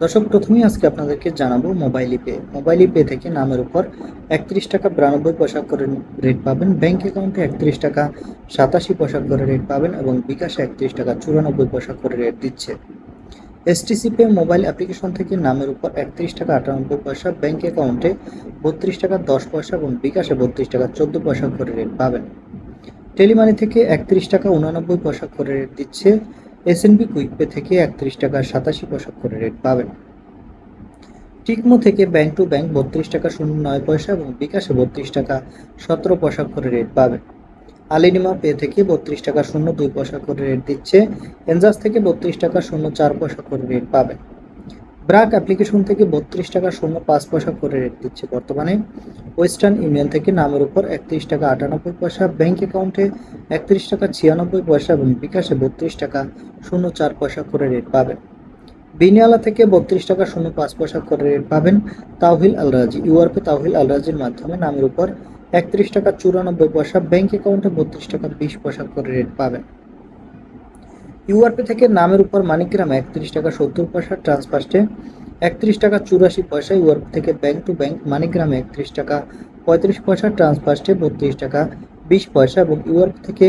দর্শক, প্রথমেই আজকে আপনাদেরকে জানাব মোবাইল পে মোবাইল পে থেকে নামের উপর একত্রিশ টাকা বিরানব্বই পয়সা করে রেট পাবেন। ব্যাংক অ্যাকাউন্টে একত্রিশ টাকা সাতাশি পয়সা করে রেট পাবেন এবং বিকাশে একত্রিশ টাকা চুরানব্বই পয়সা করে রেট দিচ্ছে। এসটিসি পে মোবাইল অ্যাপ্লিকেশন থেকে নামের উপর একত্রিশ টাকা আটানব্বই পয়সা, ব্যাংক অ্যাকাউন্টে বত্রিশ টাকা দশ পয়সা এবং বিকাশে বত্রিশ টাকা চোদ্দ পয়সা করে রেট পাবেন। টেলিমানি থেকে একত্রিশ টাকা উনানব্বই পয়সা করে রেট দিচ্ছে। এসএনবি কুইকপে থেকে একত্রিশ টাকা সাতাশি পয়সা করে রেট পাবেন। টিকমো থেকে ব্যাঙ্ক টু ব্যাংক বত্রিশ টাকা শূন্য নয় পয়সা এবং বিকাশে বত্রিশ টাকা সতেরো পয়সা করে রেট পাবেন। আলিনিমা পে থেকে বত্রিশ টাকা শূন্য দুই পয়সা করে রেট দিচ্ছে। এনজাস থেকে বত্রিশ টাকা শূন্য চার পয়সা করে রেট পাবেন। ব্রাক অ্যাপ্লিকেশন থেকে বত্রিশ টাকা শূন্য পাঁচ পয়সা করে রেট দিচ্ছে বর্তমানে। ওয়েস্টার্ন ইউনিয়ন থেকে নামের উপর একত্রিশ টাকা আটানব্বই পয়সা ব্যাঙ্ক অ্যাকাউন্টে একত্রিশ টাকা ছিয়ানব্বই পয়সা এবং বিকাশে বত্রিশ টাকা শূন্য চার পয়সা করে রেট পাবেন। বিনিয়ালা থেকে বত্রিশ টাকা শূন্য পাঁচ পয়সা করে রেট পাবেন তাওহিল আলরাজি। ইউআরপি তাওহিল আলরাজির মাধ্যমে নামের উপর একত্রিশ টাকা চুরানব্বই পয়সা ব্যাঙ্ক অ্যাকাউন্টে বত্রিশ টাকা বিশ পয়সা করে রেট পাবেন। ইউআরপি থেকে নামের উপর মানিকগ্রাম একত্রিশ টাকা সত্তর পয়সা ট্রান্সফার্স্টে একত্রিশ টাকা চুরাশি পয়সা, ইউআরপি থেকে ব্যাংক টু ব্যাংক মানিকগ্রামে একত্রিশ টাকা পঁয়ত্রিশ পয়সা ট্রান্সফার্স্টে বত্রিশ টাকা বিশ পয়সা এবং ইউআরপি থেকে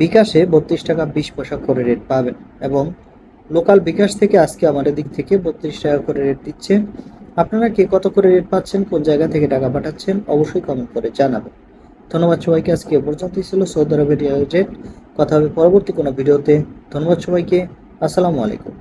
বিকাশে বত্রিশ টাকা বিশ পয়সা করে রেট পাবেন এবং লোকাল বিকাশ থেকে আজকে আমাদের দিক থেকে বত্রিশ টাকা করে রেট দিচ্ছে। আপনারা কে কত করে রেট পাচ্ছেন, কোন জায়গা থেকে টাকা পাঠাচ্ছেন, অবশ্যই কমেন্ট করে জানাবেন। ধন্যবাদ সবাইকে। আজকে পর্যন্তই ছিল সৌদি আরবের কথা হবে পরবর্তী কোনো ভিডিওতে। ধন্যবাদ সবাইকে। আসসালামু আলাইকুম।